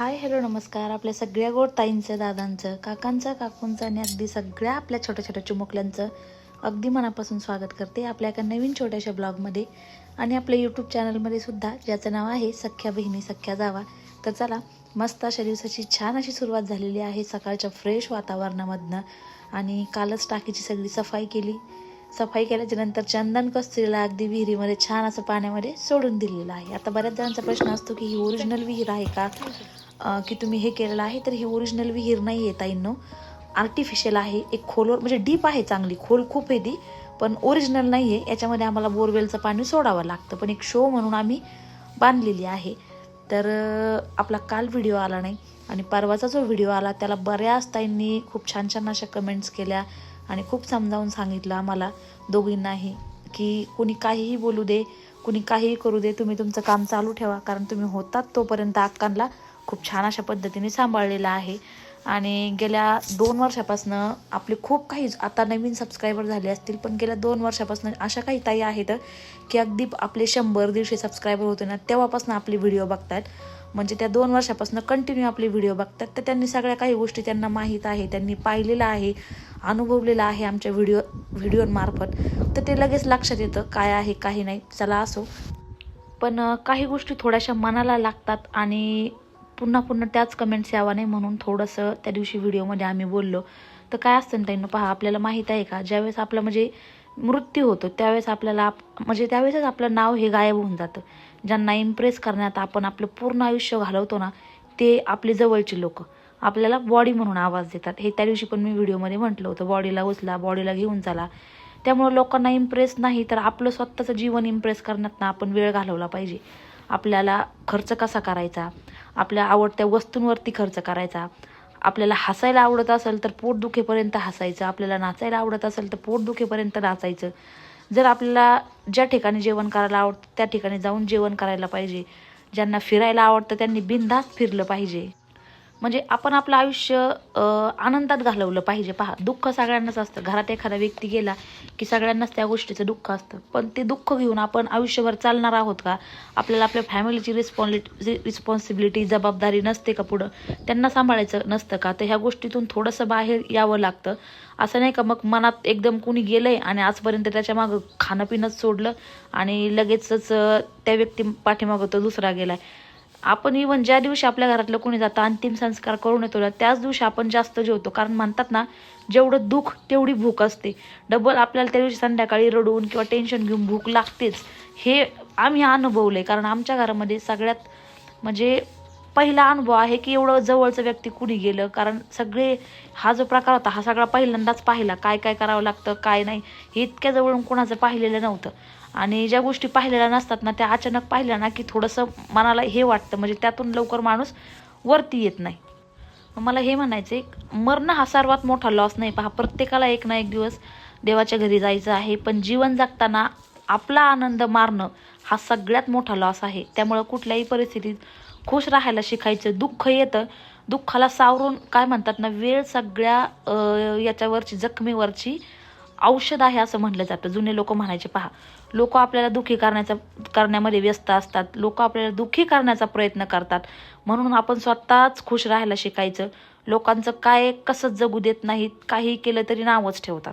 Hi hello नमस्कार. आपल्या सगळ्या गोड ताईंचं दादांचं काकांचं काकूंचं आणि अगदी सगळ्या आपल्या छोट्या छोट्या चिमुकल्यांचं अगदी मनापासून स्वागत करते आपल्या एका नवीन छोट्याशा ब्लॉगमध्ये. आणि आपल्या यूट्यूब चॅनलमध्ये सुद्धा ज्याचं नाव आहे सख्या बहिणी सख्या जावा. तर चला मस्त अशा दिवसाची छान अशी सुरुवात झालेली आहे सकाळच्या फ्रेश वातावरणामधनं. आणि कालच टाकीची सगळी सफाई केली. सफाई केल्याच्यानंतर चंदन कस्तुरीला अगदी विहिरीमध्ये छान असं पाण्यामध्ये सोडून दिलेलं आहे. आता बऱ्याच जणांचा प्रश्न असतो की ही ओरिजिनल विहीर आहे का? की तुम्ही हे केलेलं आहे तर ही ओरिजिनल विहीर नाही आहे ताईंनो. आर्टिफिशियल आहे एक खोलवर म्हणजे डीप आहे चांगली खोल खूप आहे ती पण ओरिजिनल नाही आहे. याच्यामध्ये आम्हाला बोरवेलचं पाणी सोडावं लागतं. पण एक शो म्हणून आम्ही बांधलेली आहे. तर आपला काल व्हिडिओ आला नाही आणि परवाचा जो व्हिडिओ आला त्याला बऱ्याच ताईंनी खूप छान छान अशा कमेंट्स केल्या आणि खूप समजावून सांगितलं आम्हाला दोघींनाही की कुणी काहीही बोलू दे कुणी काहीही करू दे तुम्ही तुमचं काम चालू ठेवा. कारण तुम्ही होतात तोपर्यंत अक्कांना खूप छान अशा पद्धतीने सांभाळलेलं आहे. आणि गेल्या दोन वर्षापासनं आपले खूप काही आता नवीन सबस्क्रायबर झाले असतील पण गेल्या दोन वर्षापासून अशा काही ताई आहेत की अगदी आपले शंभर दीडशे सबस्क्रायबर होते ना तेव्हापासून आपले व्हिडिओ बघतात. म्हणजे त्या दोन वर्षापासून कंटिन्यू आपले व्हिडिओ बघतात. तर त्यांनी सगळ्या काही गोष्टी त्यांना माहीत आहे त्यांनी पाहिलेलं आहे अनुभवलेलं आहे आमच्या व्हिडिओ व्हिडिओमार्फत तर ते लगेच लक्षात येतं काय आहे काही नाही. चला असो. पण काही गोष्टी थोड्याशा मनाला लागतात आणि पुन्हा पुन्हा त्याच कमेंट्स यावा नाही म्हणून थोडंसं त्या दिवशी व्हिडिओमध्ये आम्ही बोललो. तर काय असतं ना ताईंनो पहा आपल्याला माहीत आहे का ज्यावेळेस आपलं म्हणजे मृत्यू होतो त्यावेळेस आपल्याला आप म्हणजे त्यावेळेसच आपलं नाव हे गायब होऊन जातं. ज्यांना इम्प्रेस करण्यात आपण आपलं पूर्ण आयुष्य घालवतो ना ते आपले जवळचे लोक. आपल्याला बॉडी म्हणून आवाज देतात. हे त्या दिवशी पण मी व्हिडिओमध्ये म्हटलं होतं. बॉडीला उचला बॉडीला घेऊन चला. त्यामुळे लोकांना इम्प्रेस नाही तर आपलं स्वतःचं जीवन इम्प्रेस करण्यात ना आपण वेळ घालवला पाहिजे. आपल्याला खर्च कसा करायचा? आपल्या आवडत्या वस्तूंवरती खर्च करायचा. आपल्याला हसायला आवडत असेल तर पोट दुखेपर्यंत हसायचं. आपल्याला नाचायला आवडत असेल तर पोट दुखेपर्यंत नाचायचं. जर आपल्याला ज्या ठिकाणी जेवण करायला आवडतं त्या ठिकाणी जाऊन जेवण करायला पाहिजे. ज्यांना फिरायला आवडतं त्यांनी बिनधास्त फिरलं पाहिजे. म्हणजे आपण आपलं आयुष्य आनंदात घालवलं पाहिजे. पहा दुःख सगळ्यांनाच असतं. घरात एखादा व्यक्ती गेला की सगळ्यांनाच त्या गोष्टीचं दुःख असतं. पण ते दुःख घेऊन आपण आयुष्यभर चालणार आहोत का? आपल्याला आपल्या फॅमिलीची रिस्पॉन्सि रिस्पॉन्सिबिलिटी जबाबदारी नसते का पुढं? त्यांना सांभाळायचं नसतं का? तर ह्या गोष्टीतून थोडंसं बाहेर यावं लागतं. असं नाही का मग मनात एकदम कुणी गेलंय आणि आजपर्यंत त्याच्या मागं खाणं पिणंच सोडलं आणि लगेचच त्या व्यक्ती पाठीमागं तो दुसरा गेलाय. आपण इवन ज्या दिवशी आपल्या घरातलं कोणी जातं अंतिम संस्कार करून येतो ना त्याच दिवशी आपण जास्त जेवतो. कारण म्हणतात ना जेवढं दुःख तेवढी भूक असते. डबल आपल्याला त्या दिवशी संध्याकाळी रडून किंवा टेन्शन घेऊन भूक लागतेच. हे आम्ही अनुभवलं आहे कारण आमच्या घरामध्ये सगळ्यात म्हणजे पहिला अनुभव आहे की एवढं जवळचं व्यक्ती कुणी गेलं? कारण सगळे हा जो प्रकार होता हा सगळा पहिल्यांदाच पाहिला. काय काय करावं लागतं काय नाही हे इतक्या जवळून कोणाचं पाहिलेलं नव्हतं. आणि ज्या गोष्टी पाहिलेल्या नसतात ना त्या अचानक पाहिल्या ना की थोडंसं मनाला हे वाटतं. म्हणजे त्यातून लवकर माणूस वरती येत नाही. मला हे म्हणायचं आहे मरणं हा सर्वात मोठा लॉस नाही पहा. प्रत्येकाला एक ना एक दिवस देवाच्या घरी जायचं आहे. पण जीवन जगताना आपला आनंद मारणं हा सगळ्यात मोठा लॉस आहे. त्यामुळं कुठल्याही परिस्थितीत खुश राहायला शिकायचं. दुःख येतं. दुःखाला सावरून काय म्हणतात ना वेळ सगळ्या याच्यावरची जखमीवरची औषध आहे असं म्हटलं जातं. जुने लोक म्हणायचे पहा लोक आपल्याला दुःखी करण्याचा करण्यामध्ये व्यस्त असतात. लोक आपल्याला दुःखी करण्याचा प्रयत्न करतात. म्हणून आपण स्वतःच खुश राहायला शिकायचं. लोकांचं काय कसं जगू देत नाहीत काही केलं तरी नावच ठेवतात.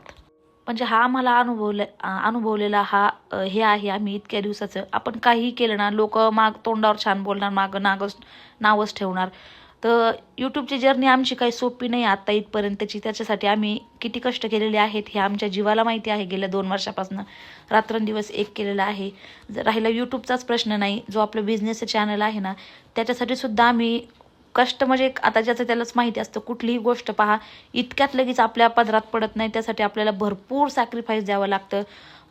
म्हणजे हा आम्हाला अनुभवले अनुभवलेला हा हे आहे आम्ही इतक्या दिवसाचं. आपण काहीही केलं ना लोक माग तोंडावर छान बोलणार मागं नागच नावच ठेवणार. तर यूट्यूबची जर्नी आमची काही सोपी नाही आत्ता इथपर्यंतची. त्याच्यासाठी आम्ही किती कष्ट केलेले आहेत हे आमच्या जीवाला माहिती आहे. गेल्या दोन वर्षापासून रात्रंदिवस एक केलेला आहे. जर राहिला यूट्यूबचाच प्रश्न नाही जो आपलं बिझनेसचं चॅनल आहे ना त्याच्यासाठी सुद्धा आम्ही कष्ट म्हणजे आता ज्याचं त्यालाच माहिती असतं कुठलीही गोष्ट पहा इतक्यात लगेच आपल्या पदरात पडत नाही त्यासाठी आपल्याला भरपूर सॅक्रिफाईस द्यावं लागतं.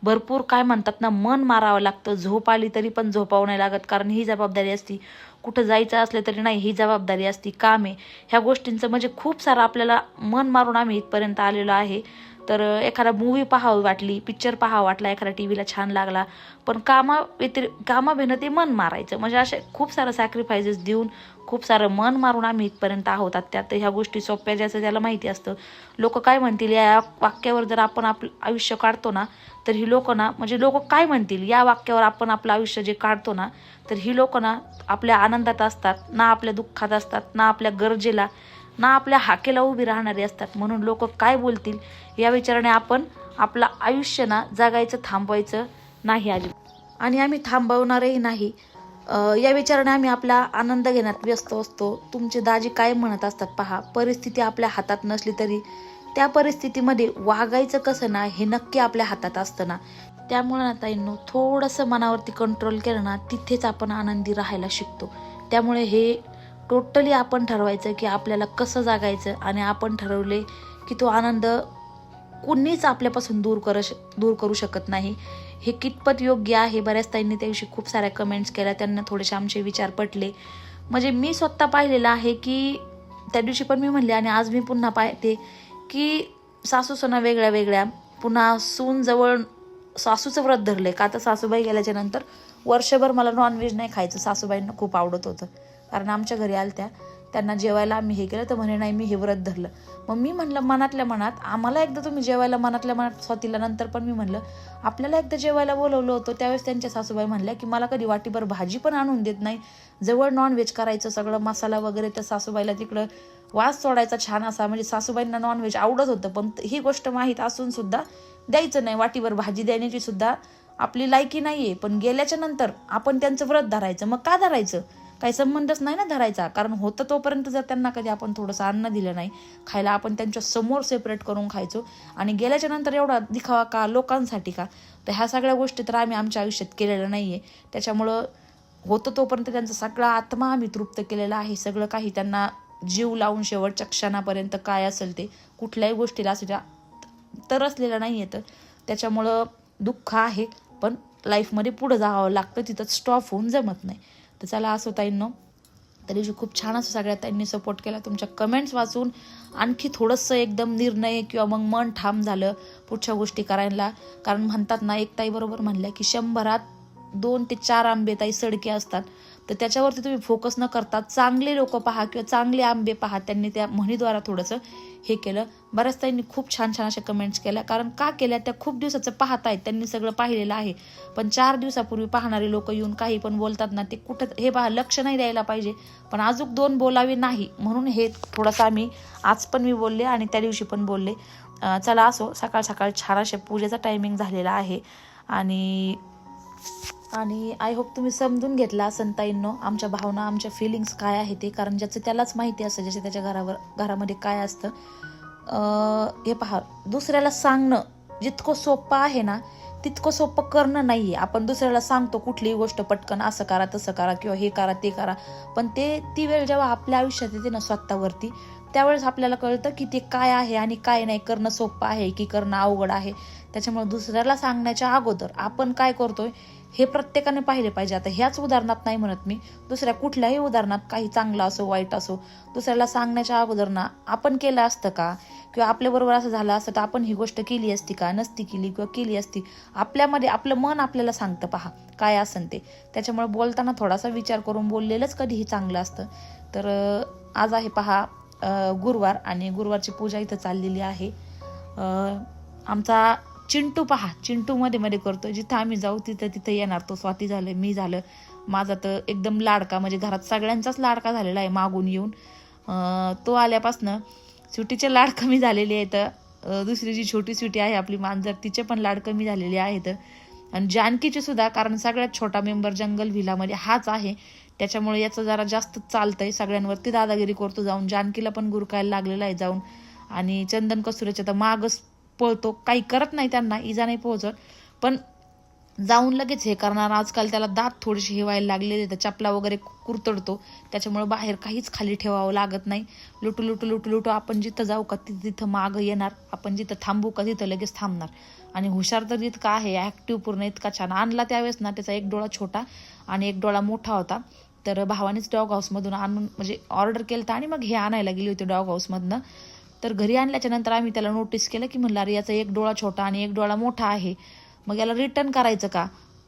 भरपूर काय म्हणतात ना मन मारावं लागतं. झोप आली तरी पण झोपावं नाही लागत कारण ही जबाबदारी असती. कुठं जायचं असलं तरी नाही ही जबाबदारी असती. काम आहे. ह्या गोष्टींचं म्हणजे खूप सारं आपल्याला मन मारून आम्ही इथपर्यंत आलेलो आहे. तर एखादा मूवी पाहावं वाटली पिक्चर पाहावा वाटला एखादा टी व्हीला छान लागला पण कामा व्यतिरि कामाभिनं ते मन मारायचं. म्हणजे असे खूप सारं सॅक्रिफायसेस देऊन खूप सारं मन मारून आम्ही इथपर्यंत आहोत. त्यात ह्या गोष्टी सोप्या ज्याचं त्याला माहिती असतं. लोक काय म्हणतील या वाक्यावर जर आपण आपलं आयुष्य काढतो ना तर ही लोक ना म्हणजे लोक काय म्हणतील या वाक्यावर आपण आपलं आयुष्य जे काढतो ना तर ही लोक ना आपल्या आनंदात असतात ना आपल्या दुःखात असतात ना आपल्या गरजेला ना आपल्या हाकेला उभी राहणारी असतात. म्हणून लोक काय बोलतील? या विचाराने आपण आपलं आयुष्य ना जगायचं थांबवायचं नाही आली आणि आम्ही थांबवणारही नाही. या विचाराने आम्ही आपला आनंद घेण्यात व्यस्त असतो. तुमचे दाजी काय म्हणत असतात पहा. परिस्थिती आपल्या हातात नसली तरी त्या परिस्थितीमध्ये वागायचं कसं ना हे नक्की आपल्या हातात असतं ना. त्यामुळे ना ताईंनो थोडंसं मनावरती कंट्रोल केलं ना तिथेच आपण आनंदी राहायला शिकतो. त्यामुळे हे टोटली आपण ठरवायचं की आपल्याला कसं जागायचं आणि आपण ठरवले की तो आनंद कुणीच आपल्यापासून दूर कर दूर करू शकत नाही. हे कितपत योग्य आहे? बऱ्याच ताईंनी त्याविषयी खूप साऱ्या कमेंट्स केल्या. त्यांना थोडेसे आमचे विचार पटले. म्हणजे मी स्वतः पाहिलेलं आहे की त्या दिवशी पण मी म्हणले आणि आज मी पुन्हा पाहते की सासू सुना वेगळ्या वेगळ्या. पुन्हा सून जवळ सासूचं व्रत धरले का तर सासूबाई गेल्याच्यानंतर वर्षभर मला नॉनव्हेज नाही खायचं. सासूबाईंना खूप आवडत होतं. कारण आमच्या घरी आलत्या त्यांना जेवायला आम्ही हे केलं तर म्हणे नाही मी हे व्रत धरलं. मग मी म्हणलं मनातल्या मनात आम्हाला एकदा तुम्ही जेवायला मनातल्या मनात स्वातीला नंतर पण मी म्हणलं आपल्याला एकदा जेवायला बोलवलं होतं त्यावेळेस त्यांच्या सासूबाई म्हणल्या की मला कधी वाटीभर भाजी पण आणून देत नाही जवळ नॉनव्हेज करायचं सगळं मसाला वगैरे तर सासूबाईला तिकडं वास सोडायचा छान असा म्हणजे सासूबाईंना नॉनव्हेज आवडत होतं पण ही गोष्ट माहीत असून सुद्धा द्यायचं नाही वाटीभर भाजी देण्याची सुद्धा आपली लायकी नाही आहे पण गेल्याच्यानंतर आपण त्यांचं व्रत धरायचं. मग का धरायचं? काही संबंधच नाही ना धरायचा. कारण होतं तोपर्यंत जर त्यांना कधी आपण थोडंसं अन्न दिलं नाही खायला आपण त्यांच्यासमोर सेपरेट करून खायचो. आणि गेल्याच्यानंतर एवढा दिखावा का लोकांसाठी का? तर ह्या सगळ्या गोष्टी तर आम्ही आमच्या आयुष्यात केलेल्या नाही आहे त्याच्यामुळं होतं तोपर्यंत त्यांचा सगळा आत्मा आम्ही तृप्त केलेला आहे. सगळं काही त्यांना जीव लावून शेवटच्या क्षणापर्यंत काय असेल ते कुठल्याही गोष्टीला असू द्या तरसलेलं नाही आहे तर. त्याच्यामुळं दुःख आहे पण लाईफमध्ये पुढं जावं लागतं. तिथं स्टॉप होऊन जमत नाही. तर चला असो ताईंनो. त्या दिवशी खूप छान असं सगळ्या ताईंनी सपोर्ट केला. तुमच्या कमेंट्स वाचून आणखी थोडंसं एकदम निर्णय किंवा मग मन ठाम झालं पुढच्या गोष्टी करायला. कारण म्हणतात ना एक ताई बरोबर म्हणल्या की शंभरात दोन ते चार आंबे ताई सडके असतात. तर त्याच्यावरती तुम्ही फोकस न करता चांगले लोक पहा किंवा चांगले आंबे पहा. त्यांनी त्या म्हणीद्वारा थोडंसं हे केलं. बऱ्याच ताईंनी खूप छान छान अशा कमेंट्स केल्या. कारण का केल्या? त्या खूप दिवसाचं पाहत आहेत त्यांनी सगळं पाहिलेलं आहे. पण चार दिवसापूर्वी पाहणारे लोक येऊन काही पण बोलतात ना ते कुठं हे पहा लक्ष नाही द्यायला पाहिजे. पण अजून दोन बोलावे नाही. म्हणून हे थोडंसं आम्ही आज पण मी बोलले आणि त्या दिवशी पण बोलले. चला असो सकाळ सकाळ छान अशा पूजेचा टायमिंग झालेला आहे. आणि आणि आय होप तुम्ही समजून घेतला संताईंनो आमच्या भावना आमच्या फिलिंग्स काय आहे ते कारण ज्याचं त्यालाच माहिती असतं ज्याच्या त्याच्या घरावर घरामध्ये काय असतं. हे पहा दुसऱ्याला सांगणं जितकं सोपं आहे ना तितकं सोपं करणं नाही आहे आपण दुसऱ्याला सांगतो कुठलीही गोष्ट पटकन असं करा तसं करा किंवा हे करा ते करा. पण ते ती वेळ जेव्हा आपल्या आयुष्यात येते ना स्वतःवरती त्यावेळेस आपल्याला कळतं की ते काय आहे आणि काय नाही करणं सोपं आहे की करणं अवघड आहे. त्याच्यामुळे दुसऱ्याला सांगण्याच्या अगोदर आपण काय करतोय हे प्रत्येकाने पाहिले पाहिजे. आता ह्याच उदाहरणात नाही म्हणत मी. दुसऱ्या कुठल्याही उदाहरणात काही चांगलं असो वाईट असो दुसऱ्याला सांगण्याच्या अगोदर ना आपण केलं असतं का? किंवा आपल्याबरोबर असं झालं असतं तर आपण ही गोष्ट केली असती का? नसती केली किंवा केली असती. आपल्यामध्ये आपलं मन आपल्याला सांगतं पहा काय असन ते. त्याच्यामुळे बोलताना थोडासा विचार करून बोललेलंच कधीही चांगलं असतं. तर आज आहे पहा गुरुवार आणि गुरुवारची पूजा इथं चाललेली आहे. आमचा चिंटू पहा चिंटू मध्ये मध्ये करतो जिथं आम्ही जाऊ तिथं तिथं येणार. तो स्वाती झालं मी झालं. माझा तर एकदम लाडका म्हणजे घरात सगळ्यांचाच लाडका झालेला आहे मागून येऊन. तो आल्यापासनं सुटीचे लाड कमी झालेले आहेत. दुसरी जी छोटी सुटी आहे आपली मांजर तिचे पण लाड कमी झालेले आहेत. आणि जानकीचे सुद्धा कारण सगळ्यात छोटा मेंबर जंगल व्हिलामध्ये हाच आहे. त्याच्यामुळे याचं जरा जास्त चालतंय. सगळ्यांवरती दादागिरी करतो जाऊन. जानकीला पण गुरकायला लागलेला आहे जाऊन. आणि चंदन कसुऱ्याच्या तर मागच पळतो काही करत नाही त्यांना इजा नाही पोहोचत. पण जाऊन लगेच हे करणार आजकाल त्याला दात थोडेसे हे व्हायला लागलेले तर चपला वगैरे कुरतडतो. त्याच्यामुळे बाहेर काहीच खाली ठेवावं लागत नाही. लुटू लुटू लुटू लुटू आपण जिथं जाऊ का तिथं तिथं मागं येणार आपण जिथं थांबू का तिथं लगेच थांबणार. आणि हुशार तर इतका आहे ॲक्टिव्ह पूर्ण इतका छान. आणला त्यावेळेस ना त्याचा एक डोळा छोटा आणि एक डोळा मोठा होता. तर भावानेच डॉग हाऊसमधून आणून म्हणजे ऑर्डर केलं आणि मग हे आणायला गेली होती डॉग हाऊसमधनं. तर घरी आणल्याच्या नंतर आम्ही त्याला नोटीस केलं की म्हणलं अरे याचा एक डोळा छोटा आणि एक डोळा मोठा आहे. मग याला रिटर्न करायचं का?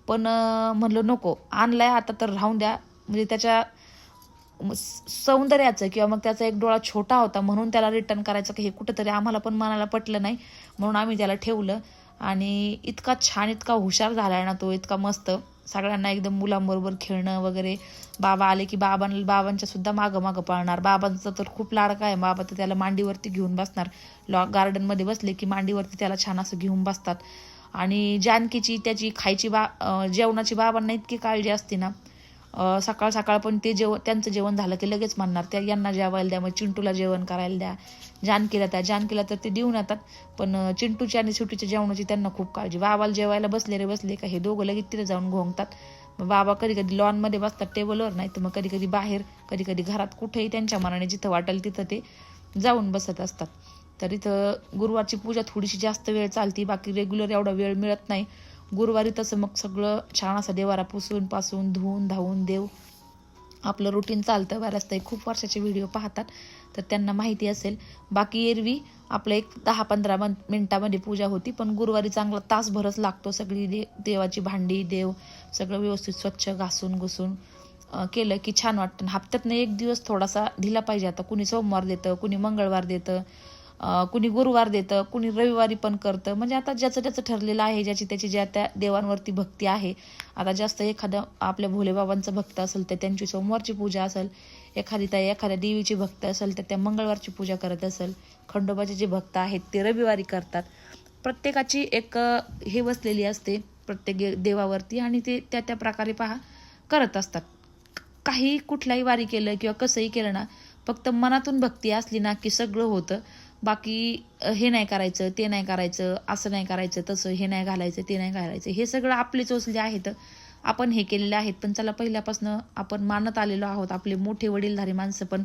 पण म्हणलं नको. आणलाय आता तर राहून द्या. म्हणजे त्याच्या सौंदर्याचं किंवा मग त्याचा एक डोळा छोटा होता म्हणून त्याला रिटर्न करायचं का हे कुठंतरी आम्हाला पण मनाला पटलं नाही. म्हणून आम्ही त्याला ठेवलं. आणि इतका छान इतका हुशार झाला आहे ना तो इतका मस्त. सगळ्यांना एकदम मुलांबरोबर खेळणं वगैरे. बाबा आले की बाबां बाबांच्या सुद्धा मागं मागं पाळणार. बाबांचा तर खूप लाडका आहे. बाबा तर त्याला मांडीवरती घेऊन बसणार. लॉ गार्डनमध्ये बसले की मांडीवरती त्याला छान असं घेऊन बसतात. आणि जानकीची त्याची खायची बा जेवणाची बाबांना इतकी काळजी असते ना. सकाळ सकाळ पण ते जेव त्यांचं जेवण झालं की लगेच म्हणणार त्या यांना जेवायला द्या मग चिंटूला जेवण करायला द्या. जानकीला त्या जानकीला तर ते देऊन येतात. पण चिंटूची आणि सुटीच्या जेवणाची त्यांना खूप काळजी. बाबाला जेवायला बसले रे बसले का हे दोघं लगेच तिथे जाऊन घोंगतात. मग बाबा कधी कधी लॉनमध्ये बसतात टेबलवर नाही तर मग कधी कधी बाहेर कधी कधी घरात कुठेही त्यांच्या मनाने जिथं वाटेल तिथं ते जाऊन बसत असतात. तर इथं गुरुवारची पूजा थोडीशी जास्त वेळ चालती बाकी रेग्युलर एवढा वेळ मिळत नाही. गुरुवारी तसं मग सगळं छान असं देवारा पुसून पासून धुवून धावून देव. आपलं रुटीन चालतं. बऱ्याच ताई खूप वर्षाचे व्हिडिओ पाहतात. तर त्यांना माहिती असेल. बाकी एरवी आपलं एक दहा पंधरा मन मिनटामध्ये पूजा होती. पण गुरुवारी चांगला तासभरच लागतो. सगळी दे देवाची भांडी देव सगळं व्यवस्थित स्वच्छ घासून घुसून केलं की छान वाटतं. हप्त्यातनं एक दिवस थोडासा दिला पाहिजे. आता कुणी सोमवार देतं कुणी मंगळवार देतं. कुणी गुरुवार देतं कुणी रविवारी पण करतं. म्हणजे आता ज्याचं त्याचं ठरलेलं आहे ज्याची त्याची ज्या त्या देवांवरती भक्ती आहे. आता जास्त एखादं आपल्या भोलेबाबांचं भक्त असेल तर त्यांची सोमवारची पूजा असेल एखादी त्या एखाद्या देवीची भक्त असेल तर त्या मंगळवारची पूजा करत असेल खंडोबाचे जे भक्त आहेत ते रविवारी करतात. प्रत्येकाची एक हे बसलेली असते प्रत्येक देवावरती आणि ते त्या त्या प्रकारे पहा करत असतात. काही कुठलाही वारी केलं किंवा कसंही केलं ना फक्त मनातून भक्ती असली ना की सगळं होतं. बाकी हे नाही करायचं ते नाही करायचं असं नाही करायचं तसं हे नाही घालायचं ते नाही घालायचं हे सगळं आपले चोचले आहेत आपण हे केलेले आहेत पण चला पहिल्यापासून आपण मानत आलेलो आहोत आपले मोठे वडीलधारी माणसं पण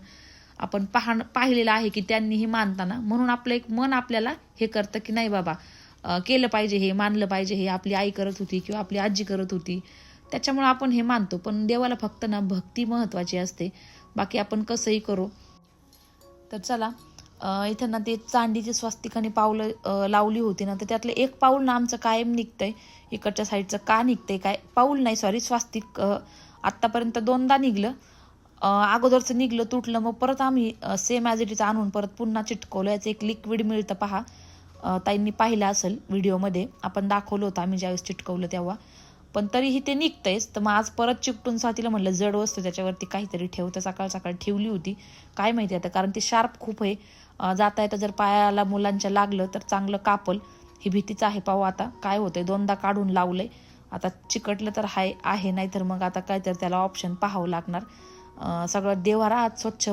आपण पाहण पाहिलेलं आहे की त्यांनीही मानताना म्हणून आपलं एक मन आपल्याला हे करतं की नाही बाबा केलं पाहिजे हे मानलं पाहिजे हे आपली आई करत होती किंवा आपली आजी करत होती त्याच्यामुळे आपण हे मानतो पण देवाला फक्त ना भक्ती महत्वाची असते बाकी आपण कसंही करू तर चला इथं ना ते चांदीची स्वस्तिकाने पावलं लावली होती ना तर त्यातलं एक पाऊल ना आमचं कायम निघतंय. इकडच्या साईडचं का निघतंय काय? पाऊल नाही सॉरी स्वास्तिक आत्तापर्यंत दोनदा निघलं. अगोदरचं निघलं तुटलं मग परत आम्ही सेम ॲज इट इज आणून परत पुन्हा चिटकवलं. याचं एक लिक्विड मिळतं पहा. ताईंनी पाहिलं असेल व्हिडिओमध्ये आपण दाखवलं होतं आम्ही ज्यावेळेस चिटकवलं तेव्हा. पण तरीही ते निघतंयच. तर मग आज परत चिकटून साथीला म्हटलं जड वस्तू त्याच्यावरती काहीतरी ठेव. तर सकाळ सकाळ ठेवली होती. काय माहिती आता कारण ते शार्प खूप आहे. जाता येता जर पायाला मुलांच्या लागलं तर चांगलं कापल. ही भीतीच आहे पाहू आता. काय होतंय? दोनदा काढून लावलंय. आता चिकटलं तर हाय आहे. नाही तर मग आता काहीतरी त्याला ऑप्शन पाहावं लागणार. सगळं देवारा आज स्वच्छ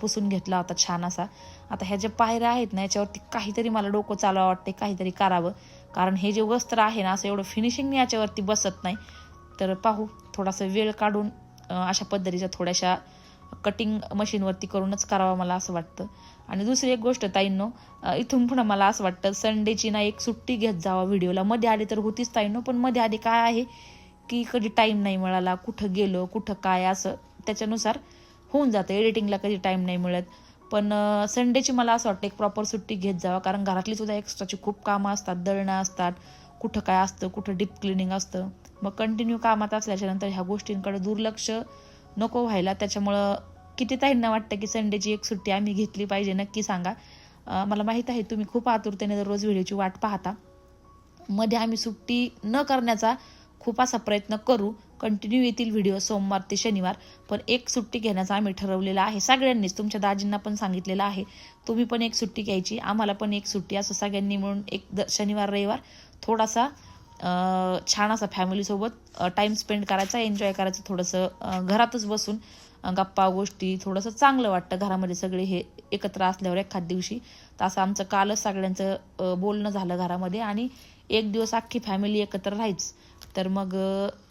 पुसून घेतला होता छान असा. आता ह्या ज्या पायऱ्या आहेत ना याच्यावरती काहीतरी मला डोकं चालवा वाटते काहीतरी करावं. कारण हे जे वस्त्र आहे ना असं एवढं फिनिशिंग याच्यावरती बसत नाही. तर पाहू थोडासा वेळ काढून अशा पद्धतीच्या थोड्याशा कटिंग मशीनवरती करूनच करावं मला असं वाटतं. आणि दुसरी एक गोष्ट ताईंनो इथून पुढं मला असं वाटतं संडेची ना एक सुट्टी घेत जावा व्हिडिओला. मध्ये आली तर होतीच ताईंनो पण मध्ये आधी काय आहे की कधी टाईम नाही मिळाला कुठं गेलो कुठं काय असं त्याच्यानुसार होऊन जातं. एडिटिंगला कधी टाईम नाही मिळत. पण संडेची मला असं वाटतं एक प्रॉपर सुट्टी घेत जावा. कारण घरातली सुद्धा एक्स्ट्राची खूप कामं असतात दळणं असतात कुठं काय असतं कुठं डीप क्लिनिंग असतं. मग कंटिन्यू कामात असल्याच्यानंतर ह्या गोष्टींकडे दुर्लक्ष नको व्हायला. त्याच्यामुळं किती ताईंना वाटतं की संडेची एक सुट्टी आम्ही घेतली पाहिजे नक्की सांगा. मला माहीत आहे तुम्ही खूप आतुरतेने दररोज व्हिडिओची वाट पाहता. मध्ये आम्ही सुट्टी न करण्याचा खूप असा प्रयत्न करू. कंटिन्यू येतील व्हिडिओ सोमवार ते शनिवार पण एक सुट्टी घेण्याचा आम्ही ठरवलेलं आहे. सगळ्यांनीच तुमच्या दाजींना पण सांगितलेलं आहे. तुम्ही पण एक सुट्टी घ्यायची आम्हाला पण एक सुट्टी असं सगळ्यांनी मिळून एक द शनिवार रविवार थोडासा छान असा फॅमिलीसोबत टाईम स्पेंड करायचा एन्जॉय करायचं थोडंसं घरातच बसून गप्पा गोष्टी थोडंसं चांगलं वाटतं घरामध्ये सगळे हे एकत्र असल्यावर एखाद दिवशी. तर असं आमचं कालच सगळ्यांचं बोलणं झालं घरामध्ये आणि एक दिवस अख्खी फॅमिली एकत्र राहायच. तर मग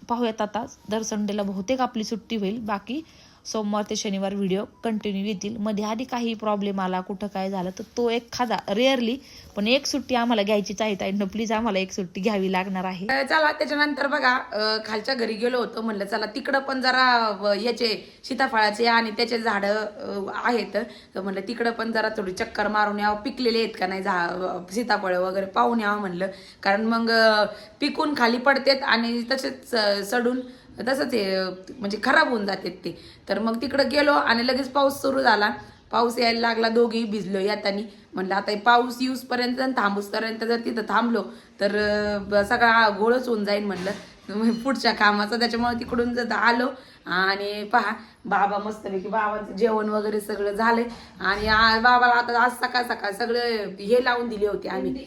पाहूयात आता दर संडेला बहुतेक आपली सुट्टी होईल. बाकी सोमवार ते शनिवार व्हिडिओ कंटिन्यू येतील. मध्ये आधी काही प्रॉब्लेम आला कुठं काय झालं तर तो एखादा रेअरली पण एक सुट्टी आम्हाला घ्यायचीच आहे ताईंनो प्लीज आम्हाला एक सुट्टी घ्यावी लागणार आहे. चला त्याच्यानंतर बघा खालच्या घरी गेलो होतो म्हणलं चला तिकडं पण जरा याचे सीताफळाचे आणि त्याचे झाड आहेत. तर म्हणलं तिकडं पण जरा थोडी चक्कर मारून यावं पिकलेले आहेत का नाही झा सीताफळ वगैरे पाहून यावं म्हणलं. कारण मग पिकून खाली पडतेत आणि तसेच सडून तसंच हे म्हणजे खराब होऊन जातात ते. तर मग तिकडं गेलो आणि लगेच पाऊस सुरू झाला. पाऊस यायला लागला दोघेही भिजलो यातानी. म्हणलं आता पाऊस येऊसपर्यंत आणि थांबूसपर्यंत जर तिथं थांबलो तर सगळा घोळच होऊन जाईल म्हणलं. पुढच्या कामाचं त्याच्यामुळे तिकडून जर आलो आणि पहा बाबा मस्तपैकी बाबांचं जेवण वगैरे सगळं झालंय. आणि बाबाला आता आज सकाळ सकाळ सगळं हे लावून दिले होते आम्ही.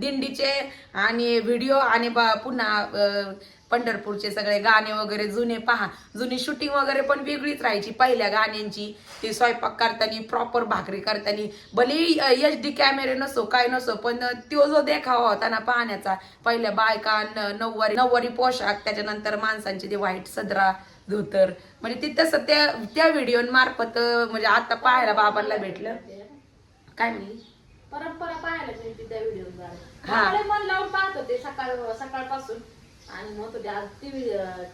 दिंडीचे आणि व्हिडिओ आणि पुन्हा पंढरपूरचे सगळे गाणे वगैरे जुने पहा. जुनी शूटिंग वगैरे पण वेगळीच राहायची. पहिल्या गाण्यांची. ते स्वयंपाक करताना प्रॉपर भाकरी करताना. भले एच डी कॅमेरे नसो काय नसो पण तो जो देखावा होता ना पाहण्याचा. पहिल्या बायका न- नऊवारी नऊवारी पोशाख त्याच्यानंतर माणसांचे ते व्हाईट सदरा धोतर. म्हणजे ते तसं त्या त्या व्हिडिओ मार्फत म्हणजे आता पाहायला बाबांना भेटलं. काय म्हणली? परंपरा पाहायला मिळते त्या व्हिडिओद्वारे हा. लावून पाहत होते सकाळ सकाळपासून. आणि मग होते आज टीव्ही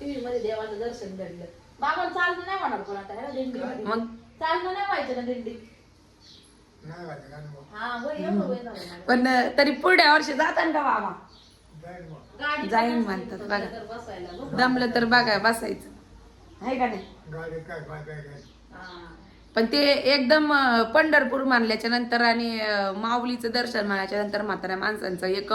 टीव्ही मध्ये देवाचं दर्शन घडलं बाबा चालणं नाही म्हणणार पण आता दिंडी मग? चालणं नाही व्हायचं ना दिंडी हा वय एवढं वय झालं माझं. पण तरी पुढल्या वर्षी जातात का बाबा गाडी जाईन म्हणतात बघा. तर बसायला बघ. दमलं तर बघा बसायचं आहे का नाही हा. पण ते एकदम पंढरपूर मानल्याच्या नंतर आणि माऊलीचं दर्शन मानल्याच्या नंतर म्हाताऱ्या माणसांचं एक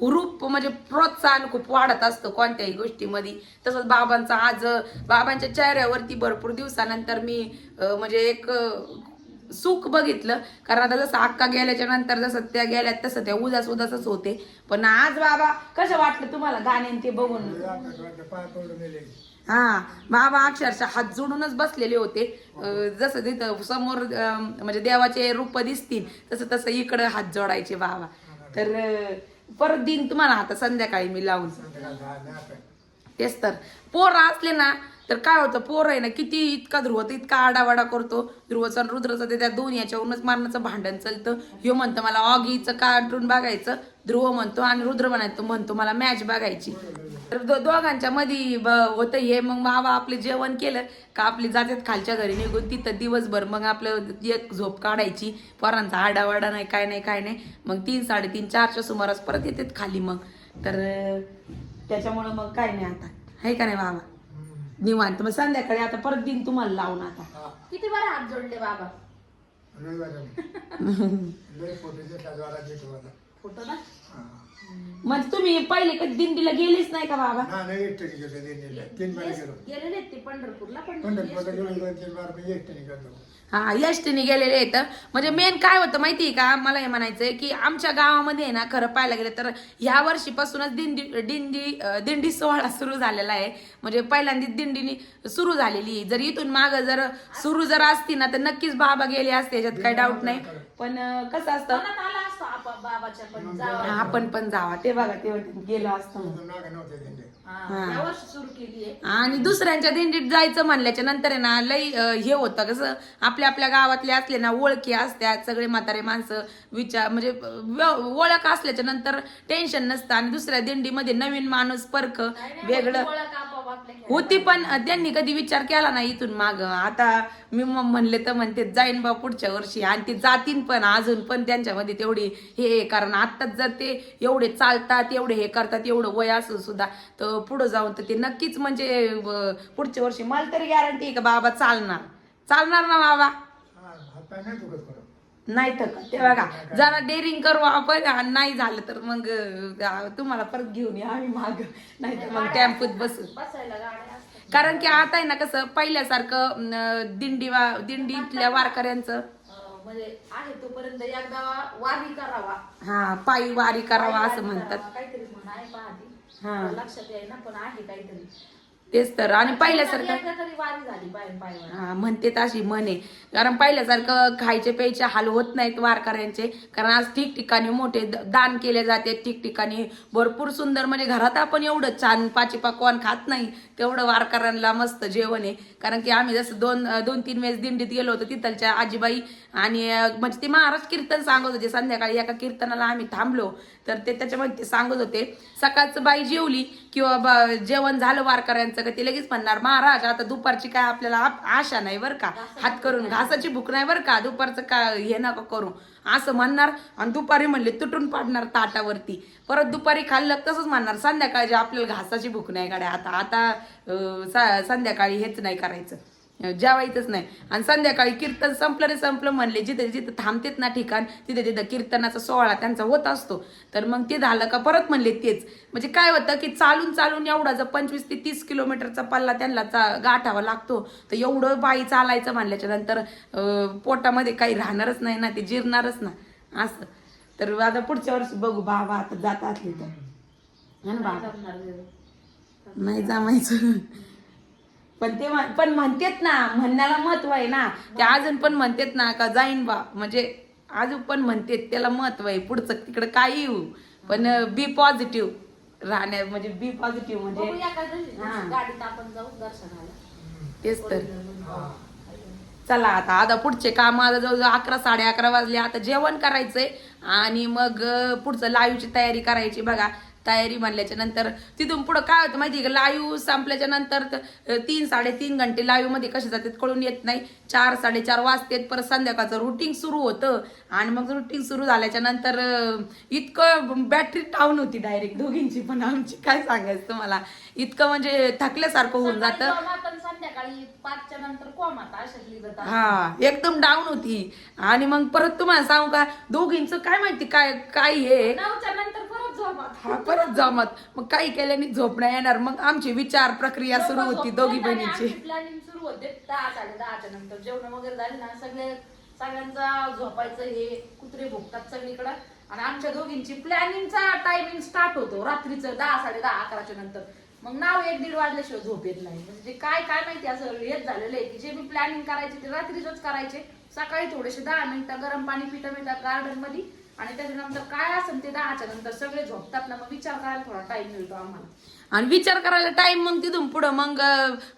रूप म्हणजे प्रोत्साहन खूप वाढत असतं कोणत्याही गोष्टीमध्ये. तसंच बाबांचा आज बाबांच्या चेहऱ्यावरती भरपूर दिवसानंतर मी म्हणजे एक सुख बघितलं. कारण आता जसं अक्का गेल्याच्यानंतर जसं त्या गेल्यात तसं त्या उदास उदासच होते. पण आज बाबा कसं वाटलं तुम्हाला गाण्यांनी ते बघून हा बाबा अक्षरशः हात जोडूनच बसलेले होते. जसं तिथं समोर म्हणजे देवाचे रूप दिसतील तसं तसं इकडं हात जोडायचे बाबा. तर परत दिन तुम्हाला आता संध्याकाळी मी लावून. तेच तर. पोरं असले ना तर काय होतं पोर आहे ना किती इतका ध्रुव तर इतका आडावाडा करतो. ध्रुवचा रुद्रचा रुद्रचं ते त्या दोन याच्यावरूनच मारण्याचं भांडण चालतं. ह्यो म्हणतो मला ऑगीचं कार्टून बघायचं. ध्रुव म्हणतो आणि रुद्र म्हणायचं म्हणतो मला मॅच बघायची. तर दो- दोघांच्या मध्ये ब- होतं हे. मग बाबा आपले जेवण केलं का आपली जातात खालच्या घरी निघून तिथं दिवसभर मग आपलं एक झोप काढायची. पोरांचा आडावाडा नाही काय नाही काय नाही. मग तीन साडेतीन चारच्या सुमारास परत येतात खाली मग. तर त्याच्यामुळं मग काय नाही आता. आहे का नाही बाबा निवांत. मग संध्याकाळी आता परत दिन तुम्हाला लावून आता. किती बरं हात जोडले बाबा. फोटो ना? मग तुम्ही पहिले कधी दिंडीला गेलीच नाही का बाबा? गेलेले आहेत ते पंढरपूरला पण हा एसटीने गेलेले आहेत. म्हणजे मेन काय होतं माहितीये का? मला हे म्हणायचंय की आमच्या गावामध्ये आहे ना खरं पाहायला गेलं तर ह्या वर्षीपासूनच दिंडी दिंडी अं, दिंडी सोहळा सुरू झालेला आहे. म्हणजे पहिल्यांदा दिंडीनी सुरू झालेली आहे. जर इथून माग जर सुरू जर असती ना तर नक्कीच बाबा गेले असते याच्यात काही डाऊट नाही. पण अं, कसं असतं? असतो आपा बाबाच्या पण जावं. आपण पण जावा. ते बघा ते गेलो असतं म्हणून. हा, या वर्षी सुरू केली आहे. आणि दुसऱ्यांच्या दिंडीत जायचं म्हणल्याच्या नंतर आहे ना लई अं, हे होतं. कसं आपल्या आपल्या गावातले असले ना ओळखी असतात सगळे म्हातारे माणसं विचार म्हणजे व्य- ओळख असल्याच्या नंतर टेन्शन नसतं. आणि दुसऱ्या दिंडीमध्ये नवीन माणूस परक वेगळं ओळख होती पण त्यांनी कधी विचार केला नाही इथून माग. आता मी मग म्हणले तर म्हणते जाईन बा पुढच्या वर्षी. आणि ते जातीन पण अजून पण त्यांच्यामध्ये तेवढी हे आहे. कारण आत्ताच जर ते एवढे चालतात एवढे हे करतात एवढं वय असून सुद्धा तर पुढं जाऊन तर ते नक्कीच म्हणजे पुढच्या वर्षी मला तरी गॅरंटी आहे का बाबा चालणार. चालणार ना बाबा. नाही तर का ते बघा जरा डेअरिंग करू आपण आणि नाही झालं तर मग अं, तुम्हाला परत घेऊन या आम्ही माग. नाही तर मग टेम्पोत बसू. कारण की आता आहे ना कसं पहिल्यासारखं अं, दिंडी वा दिंडीतल्या वारकऱ्यांचं. म्हणजे आहे तोपर्यंत एकदा वारी करावा. हा पायी वारी करावा असं म्हणतात. काहीतरी म्हण आहे पहा ती. हा. लक्षात पण आहे काहीतरी. तेच तर. आणि पहिल्यासारखं एकदा तरी वारी झाली पाय पायवर. हा म्हणते तशी म्हणे. कारण पहिल्यासारखं खायचे प्यायचे हाल होत नाहीत वारकऱ्यांचे. कारण आज ठिकठिकाणी मोठे द- दान केले जाते ठिकठिकाणी भरपूर सुंदर. म्हणजे घरात आपण एवढं छान पाची पकवान खात नाही. तेवढं वारकऱ्यांना मस्त जेवण आहे. कारण की आम्ही जसं दोन दोन तीन वेळेस दिंडीत गेलो होतो तिथलच्या आजीबाई आणि म्हणजे ते महाराज कीर्तन सांगत होते. संध्याकाळी एका कीर्तनाला आम्ही थांबलो. तर ते त्याच्यामध्ये ते सांगत होते सकाळचं बाई जेवली किंवा जेवण झालं वारकऱ्यांचं का? ते लगेच म्हणणार महाराज आता दुपारची काय आपल्याला आशा नाही बरं का? हात करून घासाची भूक नाही बरं का? दुपारचं का हे नका करू. असं म्हणणार आणि दुपारी म्हणले तुटून पाडणार ताटावरती. परत दुपारी खाल्लं तसंच म्हणणार संध्याकाळची आपल्याला घासाची भूक नाही गाड्या आता आता संध्याकाळी हेच नाही करायचं. जेवायचंच नाही. आणि संध्याकाळी कीर्तन संपलं रे संपलं म्हणले जिथे जिथे थांबतेत ना ठिकाण तिथे तिथं कीर्तनाचा सोहळा त्यांचा होत असतो. तर मग ते झालं का परत म्हणले तेच. म्हणजे काय होतं की चालून चालून एवढा जर पंचवीस ते तीस किलोमीटरचा पल्ला त्यांना चा- गाठावा लागतो तर एवढं बाई चालायचं म्हणल्याच्या नंतर पोटामध्ये काही राहणारच नाही ना ते जिरणारच ना. असं. तर आता पुढच्या वर्षी बघू बाबा आता जात असले तर. नाही जमायचं. पण ते म्हण- पण म्हणतेत ना म्हणण्याला महत्त्व आहे ना. ते अजून पण म्हणतेत ना का जाईन बा. म्हणजे अजून पण म्हणतेत त्याला महत्त्व आहे. पुढचं तिकडे काही येऊ. पण बी पॉझिटिव्ह राहण्या म्हणजे बी पॉझिटिव्ह म्हणजे बघूया काय दिवशी. हा. गाडीत आपण जाऊ दर्शनाला. तेच तर. चला आता आता पुढचे काम आता जवळजवळ अकरा साडे अकरा वाजले. आता जेवण करायचंय. आणि मग अं, पुढचं लाईव्हची तयारी करायची. बघा तयारी म्हणल्याच्या नंतर तिथून पुढं काय होतं माहिती का? लाईव्ह संपल्याच्या नंतर तीन साडेतीन घंटे लाईव्हमध्ये कसे जातात कळून येत नाही. चार साडेचार वाजतेत परत संध्याकाळचं रुटीन सुरू होतं. आणि मग रुटीन सुरू झाल्याच्यानंतर इतकं बॅटरी डाऊन होती डायरेक्ट दोघींची पण. आमची काय सांगायचं तुम्हाला? इतकं म्हणजे थकल्यासारखं होऊन जातं. हा एकदम डाऊन होती. आणि मग परत तुम्हाला सांगू का? दोघींचं काय माहिती काय काय हे? हा परत जमत. मग काही केल्याने झोप नाही येणार. मग आमची विचार प्रक्रिया सुरू होती दोघी बहिणीची. प्लॅनिंग सुरू होते दहा साडे दहाच्या नंतर. जेवण वगैरे झाले ना सगळे सगळ्यांचा झोपायचं हे कुत्रे भुकतात सगळीकडं. आणि आमच्या दोघींची प्लॅनिंगचा टायमिंग स्टार्ट होतो. रात्रीचं दहा साडे दहा अकराच्या नंतर. मग नाव एक दीड वाजल्याशिवाय झोप येत नाही. म्हणजे काय काय माहिती असं हेच झालेलं आहे की जे मी प्लॅनिंग करायचे ते रात्रीच करायचे. सकाळी थोडेसे दहा मिनिटं गरम पाणी पिता पिता गार्डनमध्ये आणि त्याच्यानंतर काय असेल ते दहाच्या नंतर सगळे झोपतात ना मग विचार करायला थोडा टाइम मिळतो आम्हाला. आणि विचार करायला टाइम मग तिथून पुढं मग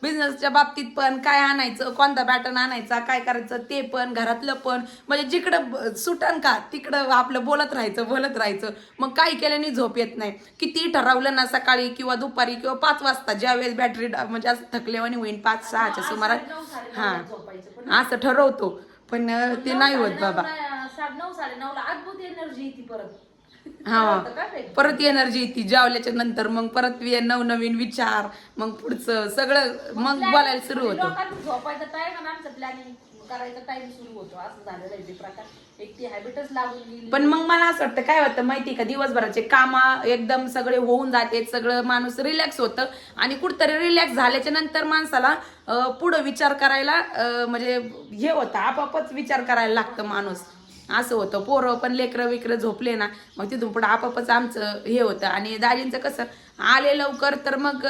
बिझनेसच्या बाबतीत पण काय आणायचं कोणता पॅटर्न आणायचा काय करायचं ते पण घरातलं पण. म्हणजे जिकडं सुटन का तिकडं आपलं बोलत राहायचं बोलत राहायचं. मग काही केल्याने झोप येत नाही. किती ठरवलं ना सकाळी किंवा दुपारी किंवा पाच वाजता ज्या वेळेस बॅटरी म्हणजे असं थकलेवानी होईन पाच सहाच्या सुमारात. हा. असं ठरवतो. पण ते नाही होत बाबा. साडे नऊ साडे नऊ ला अद्भुत एनर्जी येते परत. हा. होतं का ते? परत एनर्जी ती जेवल्याच्या नंतर मग परत वे- नवनवीन विचार मग पुढचं सगळं मग बोलायला सुरू होतं. झोपायचा टाइम आणि आमचं प्लॅनिंग करायचा टाइम सुरू होतो. असं झालेलं आहे ते प्रकार. एक ती हॅबिटच लागून गेली. पण मग मला असं वाटतं काय होतं माहिती का दिवसभराचे कामा एकदम सगळे होऊन जाते सगळं माणूस रिलॅक्स होतं आणि कुठतरी रिलॅक्स झाल्याच्यानंतर माणसाला अं, पुढं विचार करायला अं, म्हणजे हे होतं आपापच विचार करायला लागतं माणूस. असं होतं. पोरं पण लेकरं विकरं झोपले ना मग तिथून पुढं आपापच आमचं हे होतं. आणि दाजींचं कसं आले लवकर तर मग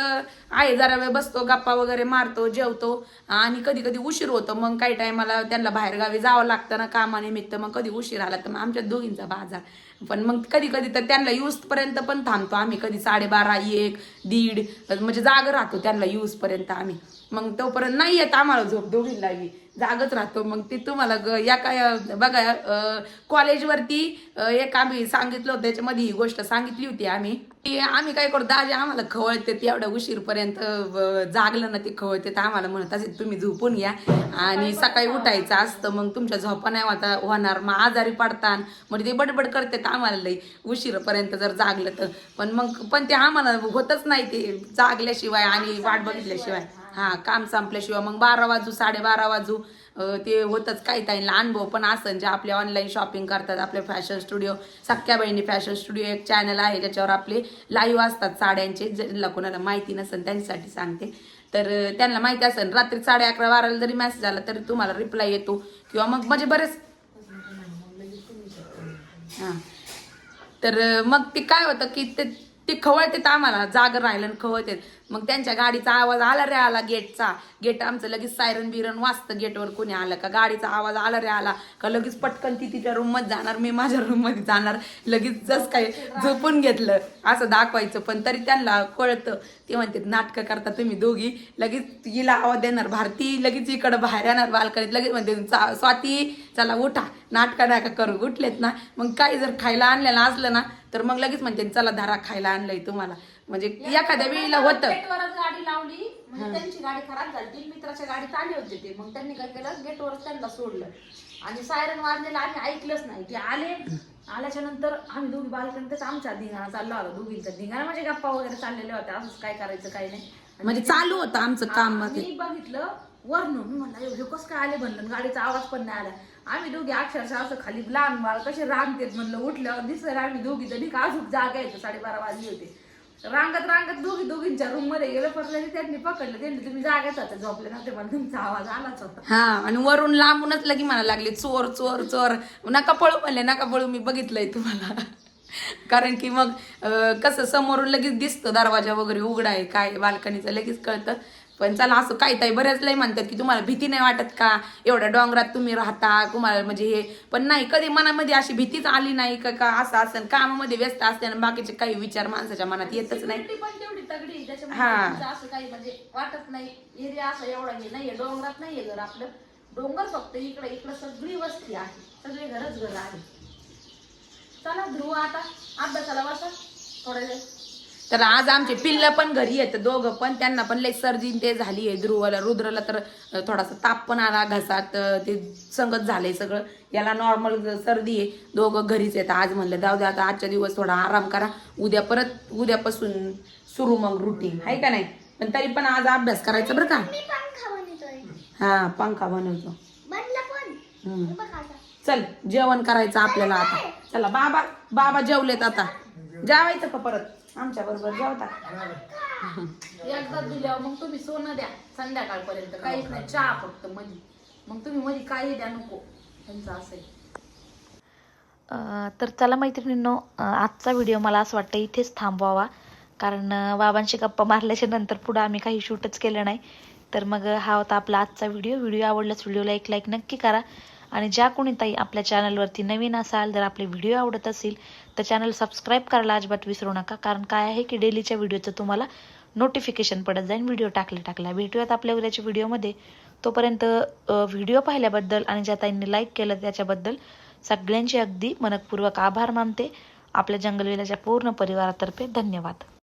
आहे जरा वेळ बसतो गप्पा वगैरे मारतो जेवतो. आणि कधी कधी उशीर होतो मग काही टायमाला त्यांना बाहेरगावी जावं लागतं ना कामानिमित्त मग कधी उशीर आला तर मग आमच्या दोघींचा बाजार. पण मग कधी कधी तर त्यांना यूजपर्यंत पण थांबतो आम्ही. कधी साडेबारा एक दीड म्हणजे जाग राहतो त्यांना यूजपर्यंत आम्ही. मग तोपर्यंत नाही येत आम्हाला झोप दोघींलाही जागच राहतो. मग ते तुम्हाला ग- या काय बघा कॉलेजवरती एक आम्ही सांगितलं होतं त्याच्यामध्ये ही गोष्ट सांगितली होती आम्ही. की आम्ही काय करतो दाजी आम्हाला खवळते ते एवढ्या उशीरपर्यंत जागलं ना ते खवळते तर आम्हाला म्हणत असेल तुम्ही झोपून घ्या आणि सकाळी उठायचं असतं मग तुमच्या झोपा नाही होता होणार. मग आजारी पडतान. म्हणजे ते बडबड करते तर आम्हाला लई उशीरपर्यंत जर जागलं तर. पण मग पण ते आम्हाला होतच नाही ते जागल्याशिवाय आणि वाट बघितल्याशिवाय. हां काम संपल्याशिवाय मग बारा वाजू साडेबारा वाजू ते होतच काही ताईंना अनुभव पण असं जे आपले ऑनलाईन शॉपिंग करतात आपले फॅशन स्टुडिओ सख्या बहिणी फॅशन स्टुडिओ एक चॅनल आहे ज्याच्यावर आपले लाईव्ह असतात साड्यांचे. ज्यांना कोणाला माहिती नसेल त्यांच्यासाठी सांगते. तर त्यांना माहिती असेल रात्री साडे अकरा बाराला जरी मेसेज आला तरी तुम्हाला रिप्लाय येतो. किंवा मग म्हणजे बरेच हां. तर मग ते काय होतं की ते ते खवळतेत आम्हाला जागं राहिलं आणि खवळतेत. मग त्यांच्या गाडीचा आवाज आला रे आला गेटचा. गेट आमचं लगेच सायरन बिरन वाजतं गेटवर कोणी आलं का? गाडीचा आवाज आला रे आला का? लगेच पटकन ती तिच्या रूममध्ये जाणार मी माझ्या रूममध्ये जाणार. लगेच जस काय झोपून घेतलं. असं दाखवायचं. पण तरी त्यांना कळतं. ते म्हणते नाटकं करता तुम्ही दोघी. लगेच हिला आवाज देणार भारती लगेच इकडं बाहेर येणार बालकणीत लगेच म्हणते "चा- स्वाती चला उठा. नाटकं नका करू. उठलेत ना. मग काही जर खायला आणलेलं असलं ना तर मग लगेच म्हणते चला धारा खायला आणलंय तुम्हाला. म्हणजे एखाद्या वेळेला होतं. गेटवरच गाडी लावली म्हणजे त्यांची गाडी खराब झाली ती मित्राच्या गाडीत आले होते ते. मग त्यांनी काय केलं गेटवरच त्यांना सोडलं. आणि सायरन वाजलेलं आम्ही ऐकलंच नाही. ते आले आल्याच्यानंतर आम्ही दोघी बालकणीतच आमचा धिंगाणा चालला होता दोघींचा धिंगाणा. म्हणजे गप्पा वगैरे चाललेल्या होत्या असंच काय करायचं काय नाही. म्हणजे चालू होतं आमचं काम मी बघितलं वरनं. मी म्हणलं "अयो, हे कसं काय आले म्हणलं? गाडीचा आवाज पण नाही आला. आम्ही दोघी अक्षरशः असं खाली लहान बाळ कसे रांगतेत म्हणलं उठल्यावर दिसलं आम्ही दोघी. जणी का अजून जागा येतो साडेबारा वाजली होते. रांगत रांगत दोघी दोघींच्या रूममध्ये गेलं. पडलं त्यांनी पकडलं. त्यांनी तुम्ही जागेच आता झोपले नव्हते मला तुमचा आवाज आलाच होता. हा आणि वरून लांबूनच लगी म्हणा लागली चोर चोर चोर. नका पळू म्हणले नका पळू मी बघितलंय तुम्हाला. कारण की मग कसं समोरून लगेच दिसतं दरवाजा वगैरे उघडा आहे काय बाल्कनीचं लगेच कळतं. पण चला असं काय ताई बऱ्याच लय म्हणतात की तुम्हाला भीती नाही वाटत का? एवढ्या डोंगरात तुम्ही राहता तुम्हाला म्हणजे हे. पण नाही कधी मनामध्ये अशी भीतीच आली नाही का का असं असं कामामध्ये व्यस्त असते आणि बाकीचे काही विचार माणसाच्या मनात येतच नाही. हा. असं काही म्हणजे वाटत नाही. एरिया असं एवढा हे नाहीये डोंगरात नाहीये घर आपलं. डोंगर फक्त इकडे इकडे सगळी वस्ती आहे सगळे घरच घर आहे चला ध्रुव आता अभ्यासाला बसा. थोड्या वेळ. तर आज आमचे पिल्ल पण घरी येतं दोघं पण. त्यांना पण लई सर्दी ते झाली आहे ध्रुवाला रुद्रला तर थोडासा ताप पण आला घसात ते संगत झालंय सगळं. याला नॉर्मल सर्दी आहे. दोघं घरीच येतात आज म्हणलं जाऊ दे आता आजच्या दिवस थोडा आराम करा. उद्या परत उद्यापासून सुरू मग रुटीन आहे का नाही? पण तरी पण आज अभ्यास करायचा बरं का? हा पंखा बनवतो. चल जेवण करायचं आपल्याला आता. चला बाबा बाबा जेवलेत आता. जेवायचं का परत? आमच्या बरोबर जेवता. एकदा दिल्यावर मग तुम्ही सोनं द्या. संध्याकाळपर्यंत काहीच नाही चहा फक्त मधी. मग तुम्ही मधी काही द्या नको. त्यांचं असं तर चला मैत्रिणींनो आजचा व्हिडिओ मला असं वाटतं इथेच थांबवावा. कारण बाबांशी गप्पा मारल्याच्या नंतर पुढं आम्ही काही शूटच केलं नाही. तर मग हा होता आपला आजचा व्हिडिओ. व्हिडिओ आवडल्यास व्हिडिओला एक लाईक नक्की करा. आणि ज्या कोणी ताई आपल्या चॅनलवरती नवीन असाल जर आपले व्हिडिओ आवडत असतील तर चॅनल सबस्क्राईब करायला अजिबात विसरू नका. कारण काय आहे की डेलीच्या व्हिडिओचं तुम्हाला नोटिफिकेशन पडत जाईल. व्हिडिओ टाकले टाकला भेटूयात आपल्या उद्याच्या व्हिडिओमध्ये. तोपर्यंत व्हिडिओ पाहिल्याबद्दल आणि ज्या ताईंनी लाईक केलं त्याच्याबद्दल सगळ्यांचे अगदी मनपूर्वक आभार मानते. आपल्या जंगलविलाच्या पूर्ण परिवारातर्फे धन्यवाद.